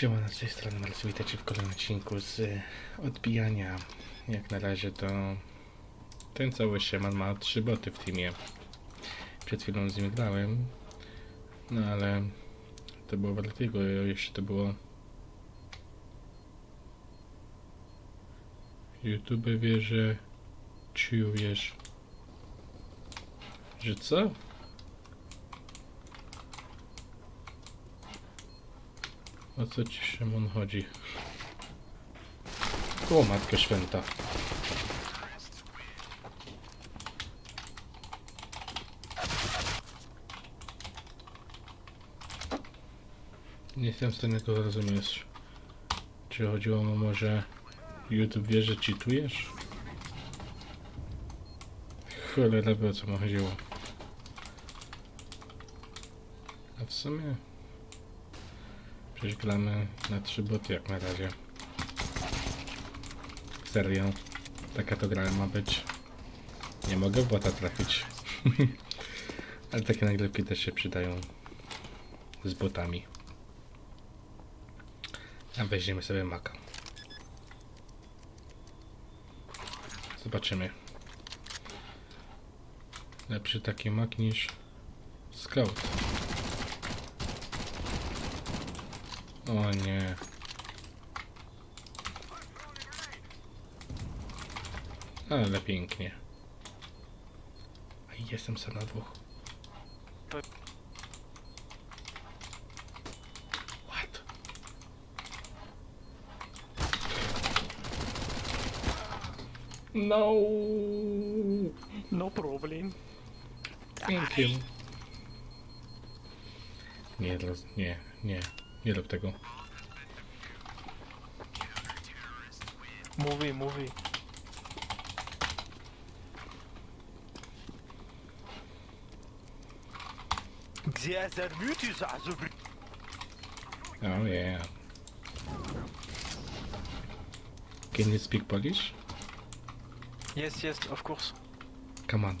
Siema, z tej strony Marcin, witajcie w kolejnym odcinku z y, odbijania. Jak na razie to ten cały sieman ma trzy boty w teamie. Przed chwilą z nim grałem, no ale to było Vertigo, jeszcze to było YouTube wie, że czujesz, że co? O co ci Szymon chodzi? O matko święta. Nie jestem w stanie tego zrozumieć. Czy chodziło mu może YouTube wie, że cheatujesz? Cholera o co mu chodziło. A w sumie... Przecież gramy na trzy boty jak na razie. Serio. Taka to gra ma być. Nie mogę w bota trafić. Ale takie nagrywki też się przydają. Z botami. A weźmiemy sobie maka. Zobaczymy. Lepszy taki mak niż scout. O nie. Ale pięknie. A jestem sam na dwóch. What? No. No problem. Thank you. Nie, roz- nie, nie. Nie rób tego. Movie, movie. Gdzie zermütisch also Oh yeah. Can you speak Polish? Yes, yes, of course. Come on.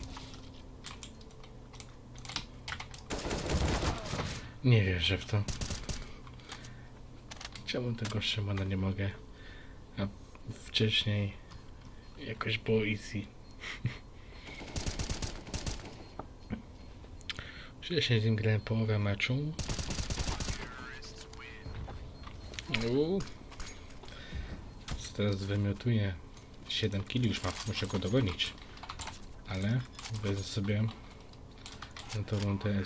Nie wierzę w to. Czemu tego Szymona nie mogę? A wcześniej jakoś było easy. Wcześniej z nim grałem połowę meczu. Uuu. Teraz wymiotuję 7 kili już muszę go dogonić. Ale wezmę sobie na tą rundę.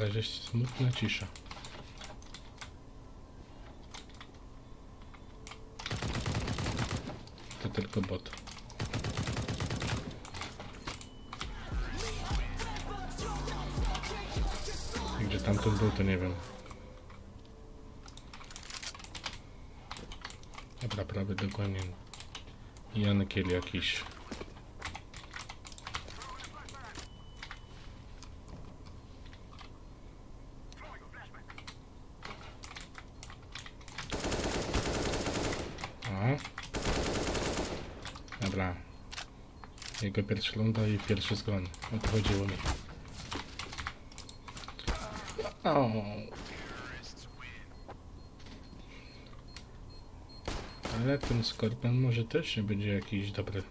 Na razie smutna cisza. To tylko bot. Gdzie tamten był, to nie wiem. Dobra, prawie dokładnie. Janekiel jakiś. O. Dobra. Jego pierwsza lunda i pierwszy zgon. O to chodziło mi. O. Ale ten skorpion może też nie będzie jakiś dobry.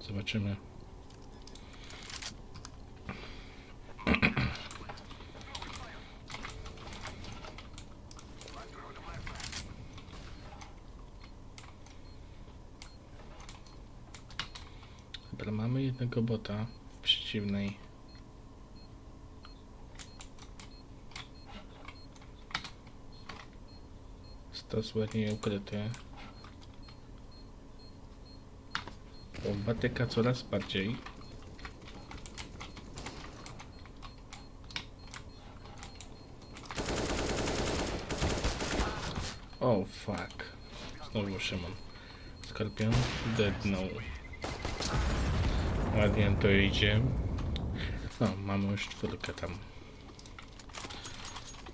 Zobaczymy. Dobra, mamy jednego bota w przeciwnej. Stos ładnie ukryty. Batyka coraz bardziej. Oh fuck. Znowu Szymon. Skorpion deadnął. Ładnie to idzie. No, mamy już czwórkę tam.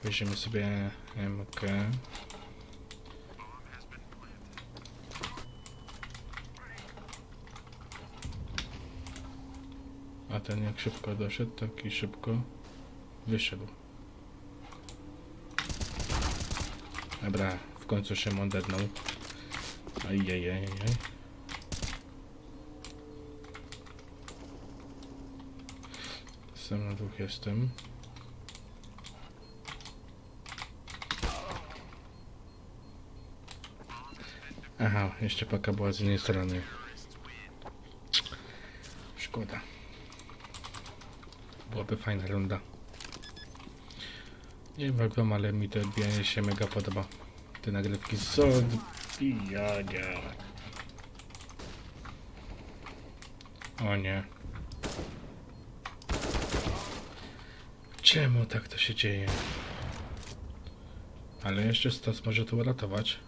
Weźmiemy sobie MK. A ten jak szybko doszedł, tak i szybko wyszedł. Dobra, w końcu się dednął. Ajajajaj. Aj, aj, aj. Sam na dwóch jestem. Aha, jeszcze paka była z innej strony. Szkoda. Byłaby fajna runda. Nie wiem jak wam, ale mi to odbijanie się mega podoba. Te nagrywki są odbijania. O nie. Czemu tak to się dzieje? Ale jeszcze Stas może to uratować.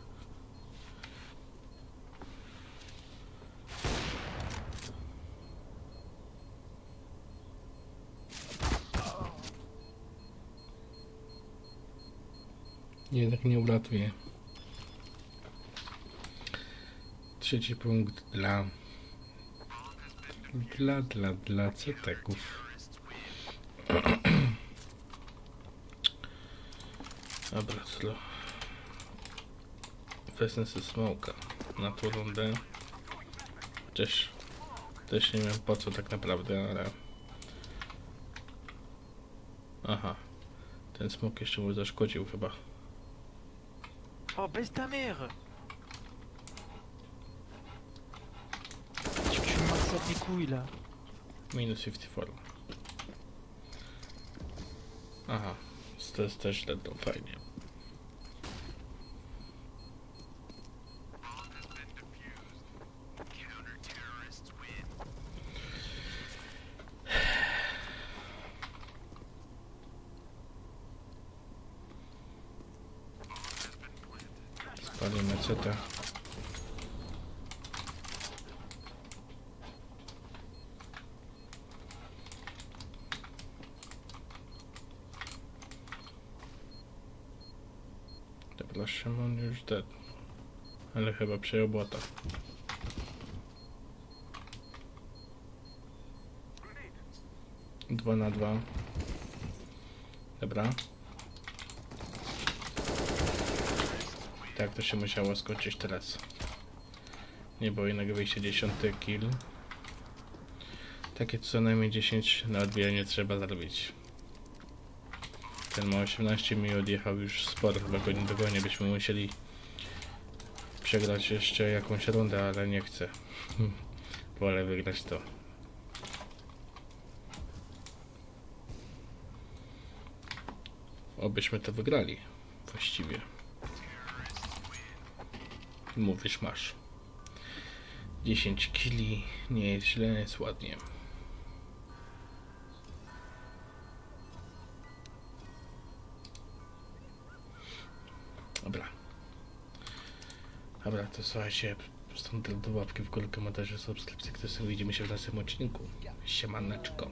Jednak nie uratuje. Trzeci punkt dla... Dla, dla, dla ceteków. Dobra, co? Wezmę sobie smoka na tą rundę. Chociaż też nie wiem po co tak naprawdę, ale... Aha. Ten smok jeszcze mu zaszkodził chyba. Oh, baisse ta mère Tu, tu me masses les couilles là. Minus 54. Aha, to jest też ledwo fajnie. Spalimy. Dobra, Szymon już dead. Ale chyba przejął błota. Dwa na dwa. Dobra. Tak, to się musiało skończyć teraz. Nie było innego wyjścia, dziesiąty kill. Takie co najmniej 10 na odbijanie trzeba zrobić. Ten ma 18 mi odjechał już sporo, chyba go nie byśmy musieli przegrać jeszcze jakąś rundę, ale nie chcę. Wolę wygrać to. Obyśmy to wygrali. Właściwie. Mówisz masz. 10 kili, nie jest źle, jest ładnie. Dobra, to słuchajcie, stąd do łapki w górę, komentarze, subskrypcje, kto widzimy się w następnym odcinku. Siemaneczko.